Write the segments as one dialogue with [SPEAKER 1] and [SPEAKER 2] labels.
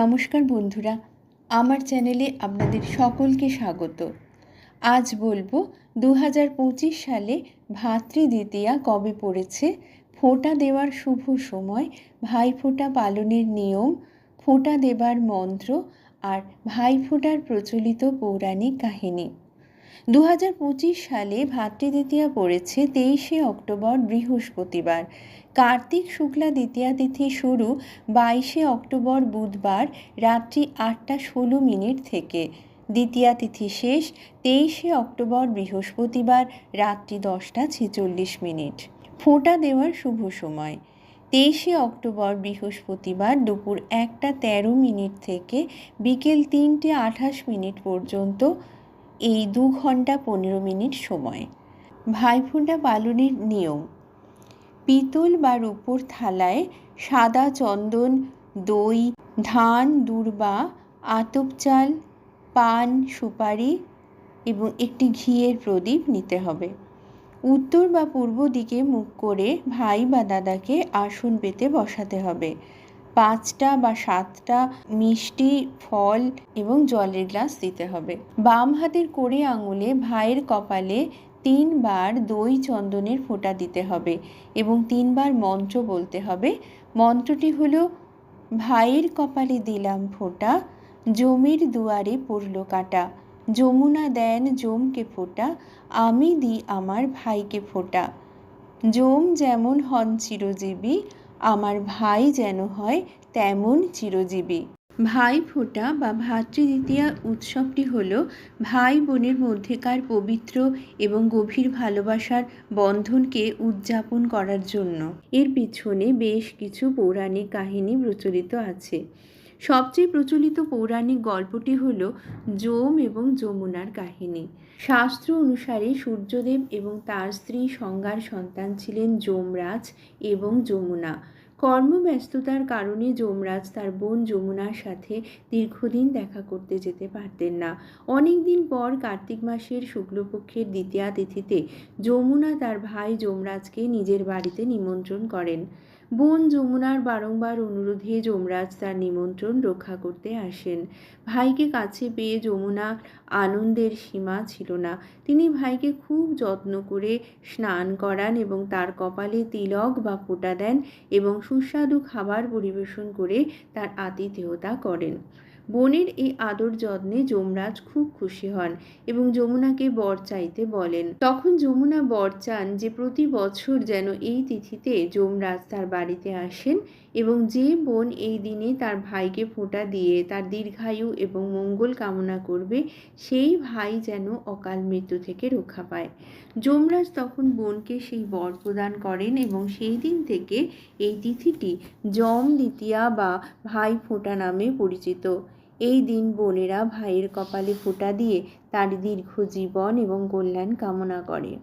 [SPEAKER 1] নমস্কার বন্ধুরা, আমার চ্যানেলে আপনাদের সকলকে স্বাগত। আজ বলব দু হাজার পঁচিশ সালে ভাতৃদ্বিতীয়া কবে পড়েছে? ফোঁটা দেওয়ার শুভ সময় ভাইফোঁটা পালনের নিয়ম, ফোঁটা দেবার মন্ত্র আর ভাইফোঁটার প্রচলিত পৌরাণিক কাহিনী। দু হাজার পঁচিশ সালে ভাতৃদ্বিতীয়া পড়েছে তেইশে অক্টোবর বৃহস্পতিবার। কার্তিক শুক্লা দ্বিতীয়া তিথি শুরু বাইশে অক্টোবর বুধবার রাত্রি আটটা ষোলো মিনিট থেকে। দ্বিতীয়া তিথি শেষ তেইশে অক্টোবর বৃহস্পতিবার রাত্রি দশটা ছেচল্লিশ মিনিট। ফোঁটা দেওয়ার শুভ সময়। তেইশে অক্টোবর বৃহস্পতিবার দুপুর একটা তেরো মিনিট থেকে বিকেল তিনটে আঠাশ মিনিট পর্যন্ত এই দু ঘণ্টা পনেরো মিনিট সময়। ভাইফোঁটা পালনের নিয়ম। পিতল বা রূপোর থালায় সাদা চন্দন, দই, ধান, দূর্বা, আতপ চাল, পান, সুপারি এবং একটি ঘিয়ের প্রদীপ নিতে হবে। উত্তর বা পূর্ব দিকে মুখ করে ভাই বা দাদাকে আসন পেতে বসাতে হবে। পাঁচটা বা সাতটা মিষ্টি, ফল এবং জলের গ্লাস দিতে হবে। বাম হাতের কোড়ে আঙুলে ভাইয়ের কপালে তিনবার দই চন্দনের ফোঁটা দিতে হবে এবং তিনবার মন্ত্র বলতে হবে। মন্ত্রটি হলো, ভাইয়ের কপালে দিলাম ফোঁটা, জমির দুয়ারে পড়ল কাটা। যমুনা দেন জমকে ফোঁটা, আমি দিই আমার ভাইকে ফোঁটা। জম যেমন হন চিরজীবী আমার ভাই যেন হয় তেমন চিরজীবী। ভাই ফোঁটা বা ভাতৃদ্বিতীয়া উৎসবটি হল ভাই বোনের মধ্যেকার পবিত্র এবং গভীর ভালোবাসার বন্ধনকে উদযাপন করার জন্য। এর পিছনে বেশ কিছু পৌরাণিক কাহিনী প্রচলিত আছে। সবচেয়ে প্রচলিত পৌরাণিক গল্পটি হল যম এবং যমুনার কাহিনী। শাস্ত্র অনুসারে সূর্যদেব এবং তার স্ত্রী সংজ্ঞার সন্তান ছিলেন যমরাজ এবং যমুনা। কর্মব্যস্ততার কারণে যমরাজ তার বোন যমুনার সাথে দীর্ঘদিন দেখা করতে যেতে পারতেন না। অনেক দিন পর কার্তিক মাসের শুক্লপক্ষের দ্বিতীয়া তিথিতে যমুনা তার ভাই যমরাজকে নিজের বাড়িতে নিমন্ত্রণ করেন। বোন যমুনার বারংবার অনুরোধে যমরাজ তার নিমন্ত্রণ রক্ষা করতে আসেন। ভাইকে কাছে পেয়ে যমুনা আনন্দের সীমা ছিল না। তিনি ভাইকে খুব যত্ন করে স্নান করান এবং তার কপালে তিলক বা ফোঁটা দেন এবং সুস্বাদু খাবার পরিবেশন করে তার আতিথেয়তা করেন। বোনের এই আদর যত্নে যমরাজ খুব খুশি হন এবং যমুনাকে বর চাইতে বলেন। তখন যমুনা বর চান যে প্রতি বছর যেন এই তিথিতে যমরাজ তার বাড়িতে আসেন এবং যে বোন এই দিনে তার ভাইকে ফোঁটা দিয়ে তার দীর্ঘায়ু এবং মঙ্গল কামনা করবে, সেই ভাই যেন অকাল মৃত্যু থেকে রক্ষা পায়। যমরাজ তখন বোনকে সেই বর প্রদান করেন এবং সেই দিন থেকে এই তিথিটি যম দ্বিতীয়া বা ভাই ফোঁটা নামে পরিচিত। এই দিন বোনেরা ভাইয়ের কপালে ফোঁটা দিয়ে তার দীর্ঘ জীবন এবং কল্যাণ কামনা করে।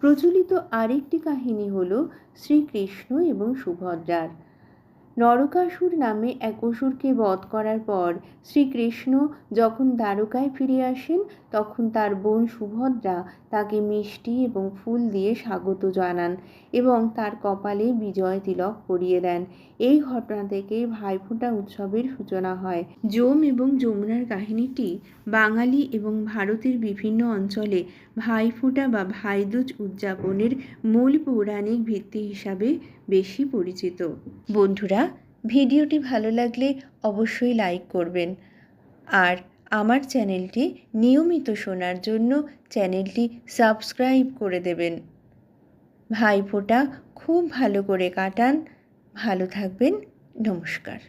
[SPEAKER 1] প্রচলিত আরেকটি কাহিনী হল শ্রীকৃষ্ণ এবং সুভদ্রার। নরকাসুর নামে এক অসুরকে বধ করার পর শ্রীকৃষ্ণ যখন দ্বারকায় ফিরে আসেন, তখন তার বোন সুভদ্রা তাকে মিষ্টি এবং ফুল দিয়ে স্বাগত জানান এবং তার কপালে বিজয় তিলক পরিয়ে দেন। এই ঘটনা থেকে ভাইফোঁটা উৎসবের সূচনা হয়। যম এবং যমুনার কাহিনীটি বাঙালি এবং ভারতের বিভিন্ন অঞ্চলে ভাইফোঁটা বা ভাইদুজ উদযাপনের মূল পৌরাণিক ভিত্তি হিসাবে বেশি পরিচিত। বন্ধুরা, ভিডিওটি ভালো লাগলে অবশ্যই লাইক করবেন। আর আমার চ্যানেলটি নিয়মিত শোনার জন্য চ্যানেলটি সাবস্ক্রাইব করে দেবেন। ভাইফোঁটা খুব ভালো করে কাটান। ভালো থাকবেন। নমস্কার।